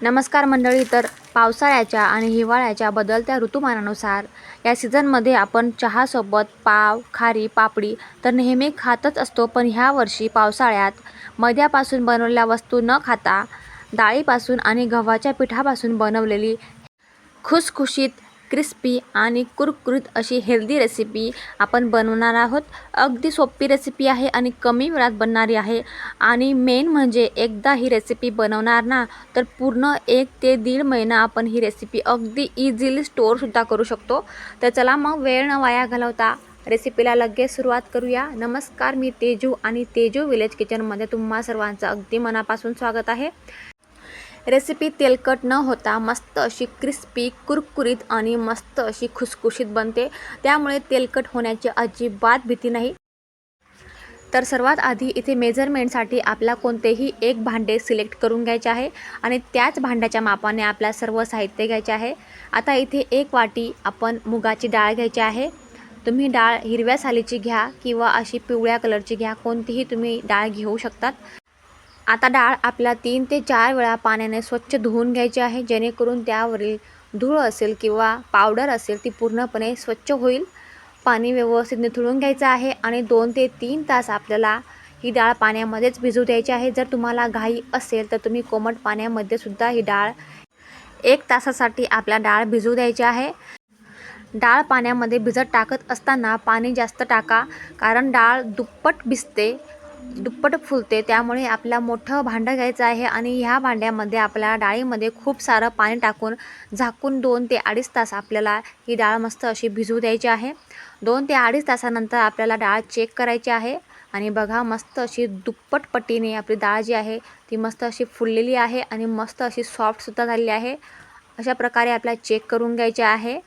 नमस्कार मंडळी तर पावसाळ्याच्या आणि हिवाळ्याच्या बदलत्या ऋतुमानानुसार या सीझनमध्ये आपण चहासोबत पाव खारी पापडी तर नेहमी खातच असतो पण ह्या वर्षी पावसाळ्यात मैद्यापासून बनवलेल्या वस्तू न खाता डाळीपासून आणि गव्हाच्या पिठापासून बनवलेली खुसखुशीत क्रिस्पी आणि कुरकुरीत अशी हेल्दी रेसिपी आपण बनवणार आहोत. अगदी सोपी रेसिपी आहे आणि कमी वेळात बनणारी आहे. आणि मेन म्हणजे एकदा ही रेसिपी बनवणार ना तर पूर्ण एक ते दीड महिना आपण ही रेसिपी अगदी इझिली स्टोअरसुद्धा करू शकतो. तर चला मग वेळ न वाया घालवता रेसिपीला लगेच सुरुवात करूया. नमस्कार मी तेजू आणि तेजू विलेज किचनमध्ये तुम्हा सर्वांचं अगदी मनापासून स्वागत आहे. रेसिपी तेलकट न होता मस्त अशी क्रिस्पी कुरकुरीत आणि मस्त अशी खुसखुशीत बनते. त्यामुळे तेलकट होण्याची अजिबात भीती नाही. तर सर्वात आधी इथे मेजरमेंटसाठी आपला कोणतेही एक भांडे सिलेक्ट करून घ्यायचे आहे आणि त्याच भांड्याच्या मापाने आपल्या सर्व साहित्य घ्यायचे आहे. आता इथे एक वाटी आपण मुगाची डाळ घ्यायची आहे. तुम्ही डाळ हिरव्या सालीची घ्या किंवा अशी पिवळ्या कलरची घ्या. कोणतीही तुम्ही डाळ घेऊ शकतात. आता डाळ आपल्या तीन ते चार वेळा पाण्याने स्वच्छ धुवून घ्यायची आहे जेणेकरून त्यावरील धूळ असेल किंवा पावडर असेल ती पूर्णपणे स्वच्छ होईल. पाणी व्यवस्थित निथळून घ्यायचं आहे आणि दोन ते तीन तास आपल्याला ही डाळ पाण्यामध्येच भिजू द्यायची आहे. जर तुम्हाला घाई असेल तर तुम्ही कोमट पाण्यामध्ये सुद्धा ही डाळ एक तासासाठी आपल्या डाळ भिजू द्यायची आहे. डाळ पाण्यामध्ये भिजत टाकत असताना पाणी जास्त टाका कारण डाळ दुप्पट भिजते. दुप्पट फुलते त्यामुळे आपला मोठं भांडं घ्यायचं आहे आणि ह्या भांड्यामध्ये आपल्या डाळीमध्ये खूप सारं पाणी टाकून झाकून दोन ते अडीच तास आपल्याला ही डाळ मस्त अशी भिजू द्यायची आहे. दोन ते अडीच तासानंतर आपल्याला डाळ चेक करायची आहे आणि बघा मस्त अशी दुप्पट पटीने आपली डाळ जी आहे ती मस्त अशी फुललेली आहे आणि मस्त अशी सॉफ्टसुद्धा झालेली आहे. अशा प्रकारे आपल्याला चेक करून घ्यायची आहे.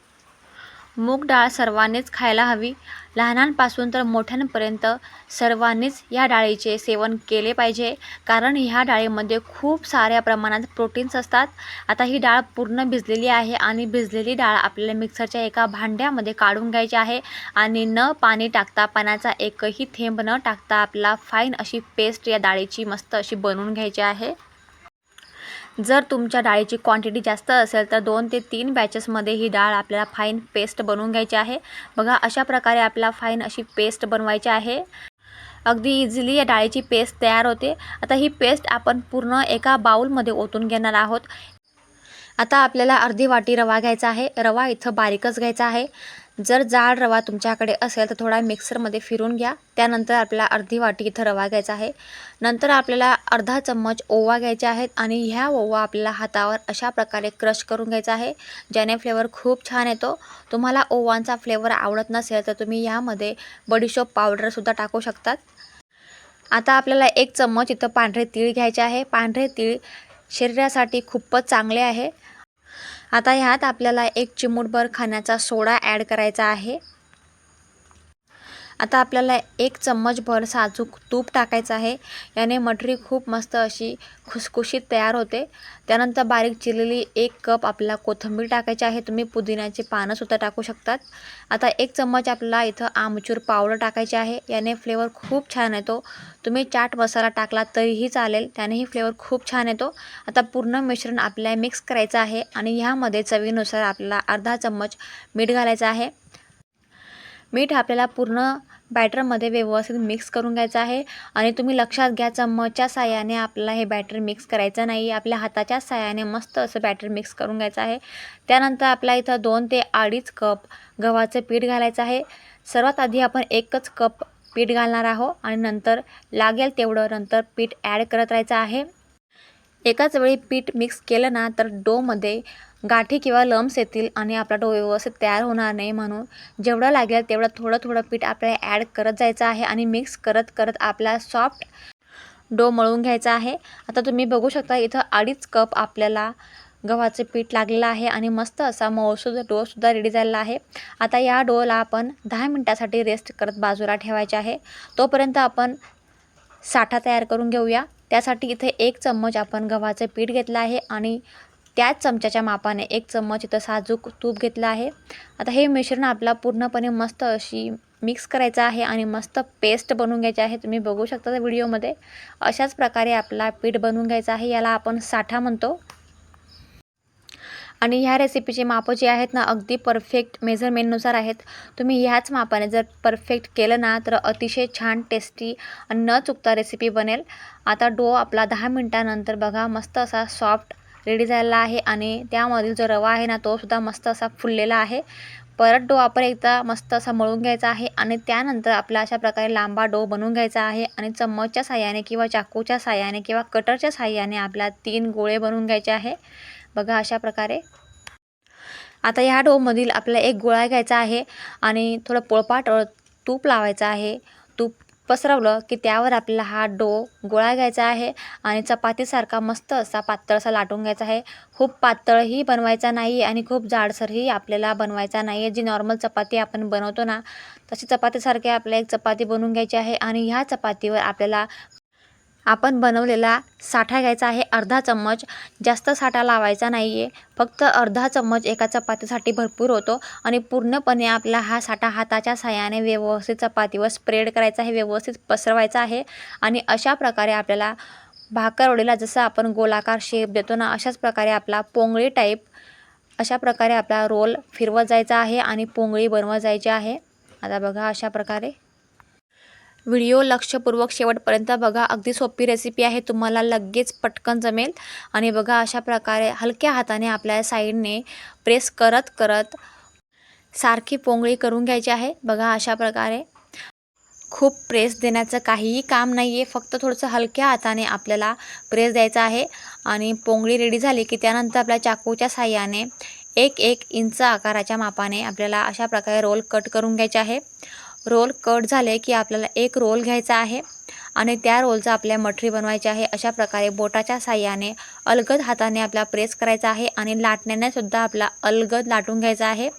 मूग डाळ सर्वांनीच खायला हवी. लहानांपासून तर मोठ्यांपर्यंत सर्वांनीच या डाळीचे सेवन केले पाहिजे. कारण ह्या डाळीमध्ये खूप साऱ्या प्रमाणात प्रोटीन्स असतात. आता ही डाळ पूर्ण भिजलेली आहे आणि भिजलेली डाळ आपल्याला मिक्सरच्या एका भांड्यामध्ये काढून घ्यायची आहे आणि न पाणी टाकता पाण्याचा एकही थेंब न टाकता आपला फाईन अशी पेस्ट या डाळीची मस्त अशी बनवून घ्यायची आहे. जर तुमच्या डाळीची क्वांटिटी जास्त असेल तर दोन ते तीन बॅचेसमध्ये ही डाळ आपल्याला फाईन पेस्ट बनवून घ्यायची आहे. बघा अशा प्रकारे आपल्याला फाईन अशी पेस्ट बनवायची आहे. अगदी इझिली या डाळीची पेस्ट तयार होते. आता ही पेस्ट आपण पूर्ण एका बाऊलमध्ये ओतून घेणार आहोत. आता आपल्याला अर्धी वाटी रवा घ्यायचा आहे. रवा इथं बारीकच घ्यायचा आहे. जर जाड रवा तुमच्याकडे असेल तर थोडा मिक्सरमध्ये फिरून घ्या. त्यानंतर आपल्याला अर्धी वाटी इथं रवा घ्यायचा आहे. नंतर आपल्याला अर्धा चम्मच ओवा घ्यायचे आहेत आणि ह्या ओवा आपल्याला हातावर अशा प्रकारे क्रश करून घ्यायचा आहे ज्याने फ्लेवर खूप छान येतो. तुम्हाला ओवांचा फ्लेवर आवडत नसेल तर तुम्ही यामध्ये बडीशोप पावडरसुद्धा टाकू शकतात. आता आपल्याला एक चम्मच इथं पांढरे तीळ घ्यायचे आहे. पांढरे तीळ शरीरासाठी खूपच चांगले आहे. आता ह्यात आपल्याला एक चिमूटभर खाण्याचा सोडा ॲड करायचा आहे. आता आपल्याला एक चम्मचभर साजूक तूप टाकायचं आहे. याने मटरी खूप मस्त अशी खुसखुशीत तयार होते. त्यानंतर बारीक चिरलेली एक कप आपल्याला कोथिंबीर टाकायची आहे. तुम्ही पुदिन्याचे पानंसुद्धा टाकू शकतात. आता एक चम्मच आपल्याला इथं आमचूर पावडर टाकायची आहे. याने फ्लेवर खूप छान येतो. तुम्ही चाट मसाला टाकला तरीही चालेल. त्यानेही फ्लेवर खूप छान येतो. आता पूर्ण मिश्रण आपल्याला मिक्स करायचं आहे. आणि ह्यामध्ये चवीनुसार आपल्याला अर्धा चम्मच मीठ घालायचं आहे. मीठ आपल्याला पूर्ण बॅटरमध्ये व्यवस्थित मिक्स करून घ्यायचं आहे. आणि तुम्ही लक्षात घ्या चम्मचच्या साह्याने आपल्याला हे बॅटर मिक्स करायचं नाही. आपल्या हाताच्या साह्याने मस्त असं बॅटर मिक्स करून घ्यायचं आहे. त्यानंतर आपल्या इथं दोन ते अडीच कप गव्हाचं पीठ घालायचं आहे. सर्वात आधी आपण एकच कप पीठ घालणार आहोत आणि नंतर लागेल तेवढं नंतर पीठ ॲड करत राहायचं आहे. एकाच वेळी पीठ मिक्स केलं ना तर डोमध्ये गाठी किंवा लम्स येतील आणि आपला डो व्यवस्थित तयार होणार नाही म्हणून जेवढं लागेल तेवढं थोडं थोडं पीठ आपल्याला ॲड करत जायचं आहे आणि मिक्स करत करत आपला सॉफ्ट डो मळून घ्यायचा आहे. आता तुम्ही बघू शकता इथं अडीच कप आपल्याला गव्हाचं पीठ लागलेलं आहे आणि मस्त असा मऊसूद डोसुद्धा रेडी झालेला आहे. आता या डोला आपण दहा मिनटासाठी रेस्ट करत बाजूला ठेवायचे आहे. तोपर्यंत आपण साठा तयार करून घेऊया. त्यासाठी इथे एक चम्मच आपण गव्हाचं पीठ घेतलं आहे आणि त्याच चमच्याच्या मापाने एक चम्मच इथं साजूक तूप घेतलं आहे. आता हे मिश्रण आपला पूर्णपणे मस्त अशी मिक्स करायचं आहे आणि मस्त पेस्ट बनवून घ्यायची आहे. तुम्ही बघू शकता त्या व्हिडिओमध्ये. अशाच प्रकारे आपला पीठ बनवून घ्यायचा आहे. याला आपण साठा म्हणतो. आणि ह्या रेसिपीचे मापं जे आहेत ना अगदी परफेक्ट मेझरमेंटनुसार आहेत. तुम्ही ह्याच मापाने जर परफेक्ट केलं ना तर अतिशय छान टेस्टी आणि न चुकता रेसिपी बनेल. आता डो आपला दहा मिनटानंतर बघा मस्त असा सॉफ्ट रेडी झालेला आहे आणि त्यामधील जो रवा आहे ना तो सुद्धा मस्त असा फुललेला आहे. परत डो आपण एकदा मस्त असा मळून घ्यायचा आहे आणि त्यानंतर आपला अशा प्रकारे लांबा डो बनवून घ्यायचा आहे आणि चम्मचच्या साह्याने किंवा चाकूच्या साह्याने किंवा कटरच्या साह्याने आपल्या तीन गोळे बनवून घ्यायचे आहे. बघा अशा प्रकारे. आता ह्या डोमधील आपला एक गोळा घ्यायचा आहे आणि थोडं पोळपाट तूप लावायचं आहे. तूप पसरवलं की त्यावर आपल्याला हा डो गोळा घ्यायचा आहे आणि चपातीसारखा मस्त असा पातळ असा लाटून घ्यायचा आहे. खूप पातळही बनवायचा नाही आणि खूप जाडसरही आपल्याला बनवायचा नाही आहे जी नॉर्मल चपाती आपण बनवतो ना तशी चपातीसारखी आपल्याला एक चपाती बनवून घ्यायची आहे आणि ह्या चपातीवर आपल्याला आपण बनवलेला साठा घ्यायचा आहे. अर्धा चम्मच. जास्त साठा लावायचा नाही आहे फक्त अर्धा चम्मच एका चपातीसाठी भरपूर होतो. आणि पूर्णपणे आपला हा साठा हाताच्या साह्याने व्यवस्थित चपातीवर स्प्रेड करायचा आहे. व्यवस्थित पसरवायचा आहे. आणि अशा प्रकारे आपल्याला भाकरवडीला जसं आपण गोलाकार शेप देतो ना अशाच प्रकारे आपला पोंगळी टाईप अशा प्रकारे आपला रोल फिरवत जायचा आहे आणि पोंगळी बनवत जायची आहे. आता बघा अशा प्रकारे. व्हिडिओ लक्षपूर्वक शेवटपर्यंत बघा. अगदी सोपी रेसिपी आहे. तुम्हाला लगेच पटकन जमेल. आणि बघा अशा प्रकारे हलक्या हाताने आपल्या साईडने प्रेस करत करत सारखी पोंगळी करून घ्यायची आहे. बघा अशा प्रकारे खूप प्रेस देण्याचं काहीही काम नाही आहे फक्त थोडंसं हलक्या हाताने आपल्याला प्रेस द्यायचा आहे. आणि पोंगळी रेडी झाली की त्यानंतर आपल्या चाकूच्या साह्याने एक एक इंच आकाराच्या मापाने आपल्याला अशा प्रकारे रोल कट करून घ्यायचे आहे. रोल कट झाले की आपल्याला एक रोल घ्यायचा आहे आणि त्या रोलचा आपल्या मठरी बनवायची आहे. अशा प्रकारे बोटाच्या साह्याने अलगद हाताने आपला प्रेस करायचा आहे आणि लाटण्याने सुद्धा आपला अलगद लाटून घ्यायचा आहे.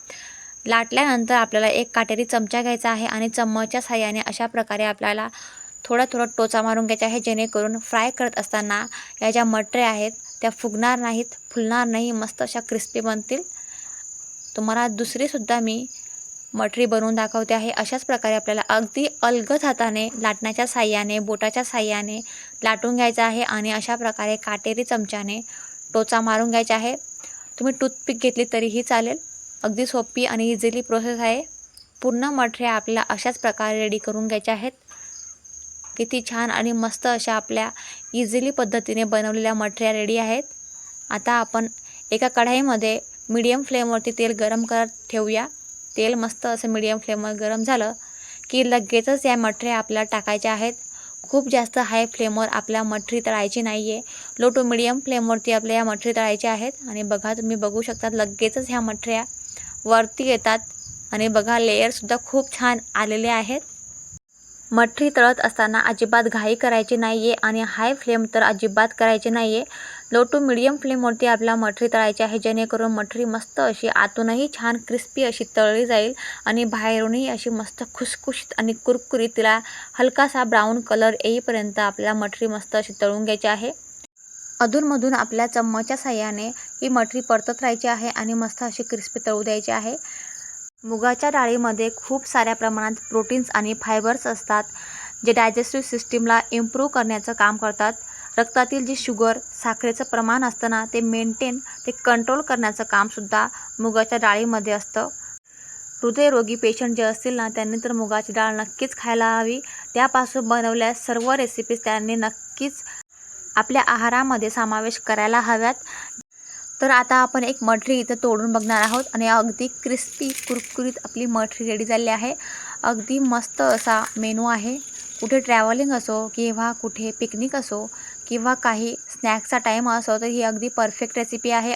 लाटल्यानंतर आपल्याला एक काटेरी चमचा घ्यायचा आहे आणि चम्मचच्या साह्याने अशा प्रकारे आपल्याला थोडा थोडा टोचा मारून घ्यायचा आहे. जेणेकरून फ्राय करत असताना या ज्या मटरे आहेत त्या फुगणार नाहीत फुलणार नाही मस्त अशा क्रिस्पी बनतील. तुम्हाला दुसरीसुद्धा मी मटरी बनवून दाखवते आहे. अशाच प्रकारे आपल्याला अगदी अलगद हाताने लाटण्याच्या साह्याने बोटाच्या साह्याने लाटून घ्यायचं आहे आणि अशा प्रकारे काटेरी चमच्याने टोचा मारून घ्यायचा आहे. तुम्ही टूथपिक घेतली तरीही चालेल. अगदी सोपी आणि इझिली प्रोसेस आहे. पूर्ण मठऱ्या आपल्याला अशाच प्रकारे रेडी करून घ्यायच्या आहेत. किती छान आणि मस्त अशा आपल्या इझिली पद्धतीने बनवलेल्या मठऱ्या रेडी आहेत. आता आपण एका कढाईमध्ये मीडियम फ्लेमवरती तेल गरम करत ठेवूया. तेल मस्त असं मीडियम फ्लेमवर गरम झालं की लगेचच या मठऱ्या आपल्याला टाकायच्या आहेत. खूप जास्त हाय फ्लेमवर आपल्या मठरी तळायची नाही आहे लो टू मिडियम फ्लेमवरती आपल्या या मठरी तळायच्या आहेत. आणि बघा तुम्ही बघू शकता लगेचच ह्या मठऱ्या वरती येतात. आणि बघा लेयरसुद्धा खूप छान आलेले आहेत. मठरी तळत असताना अजिबात घाई करायची नाही आहे आणि हाय फ्लेम तर अजिबात करायची नाही आहे लो टू मिडियम फ्लेमवरती आपला मठरी तळायची आहे जेणेकरून मठरी मस्त अशी आतूनही छान क्रिस्पी अशी तळली जाईल आणि बाहेरूनही अशी मस्त खुसखुशीत आणि कुरकुरीत तिला हलकासा ब्राऊन कलर येईपर्यंत आपल्याला मठरी मस्त अशी तळून घ्यायची आहे. अधूनमधून आपल्या चम्मचच्या साह्याने ही मठरी परतत राहायची आहे आणि मस्त अशी क्रिस्पी तळू द्यायची आहे. मुगाच्या डाळीमध्ये खूप साऱ्या प्रमाणात प्रोटीन्स आणि फायबर्स असतात. जे डायजेस्टिव्ह सिस्टीमला इम्प्रूव्ह करण्याचं काम करतात रक्तातील जे शुगर साखरेचं प्रमाण असतं ना ते मेंटेन ते कंट्रोल करण्याचं कामसुद्धा मुगाच्या डाळीमध्ये असतं. हृदयरोगी पेशंट जे असतील ना त्यांनी तर मुगाची डाळ नक्कीच खायला हवी. त्यापासून बनवल्या सर्व रेसिपीज त्यांनी नक्कीच आपल्या आहारामध्ये समावेश करायला हव्यात. तर आता आपण एक मठरी इथं तोडून बघणार आहोत आणि अगदी क्रिस्पी कुरकुरीत आपली मठरी रेडी झाली आहे. अगदी मस्त असा मेनू आहे. कुठे ट्रॅव्हलिंग असो किंवा कुठे पिकनिक असो किंवा काही स्नॅक्सचा टाईम असो तर ही अगदी परफेक्ट रेसिपी आहे.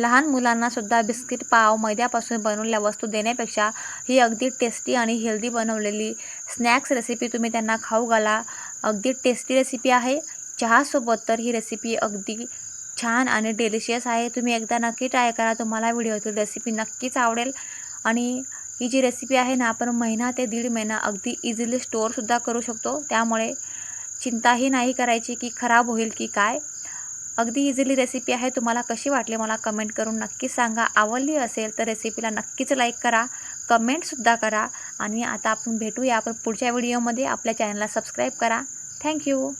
लहान मुलांनासुद्धा बिस्किट पाव मैद्यापासून बनवलेल्या वस्तू देण्यापेक्षा ही अगदी टेस्टी आणि हेल्दी बनवलेली स्नॅक्स रेसिपी तुम्ही त्यांना खाऊ घाला. अगदी टेस्टी रेसिपी आहे. चहासोबत तर ही रेसिपी अगदी छान आणि डेलिशियस आहे. तुम्ही एकदा नक्की ट्राय करा. तुम्हाला व्हिडिओतील रेसिपी नक्कीच आवडेल. आणि ही जी रेसिपी आहे ना आपण महिना ते दीड महिना अगदी इझिली स्टोअरसुद्धा करू शकतो. त्यामुळे चिंताही नाही करायची की खराब होईल की काय. अगदी इझिली रेसिपी आहे. तुम्हाला कशी वाटली मला कमेंट करून नक्की सांगा. आवडली असेल तर रेसिपीला नक्कीच लाईक करा. कमेंटसुद्धा करा. आणि आता आपण भेटूया आपण पुढच्या व्हिडिओमध्ये आपल्या चॅनलला सबस्क्राईब करा. थँक्यू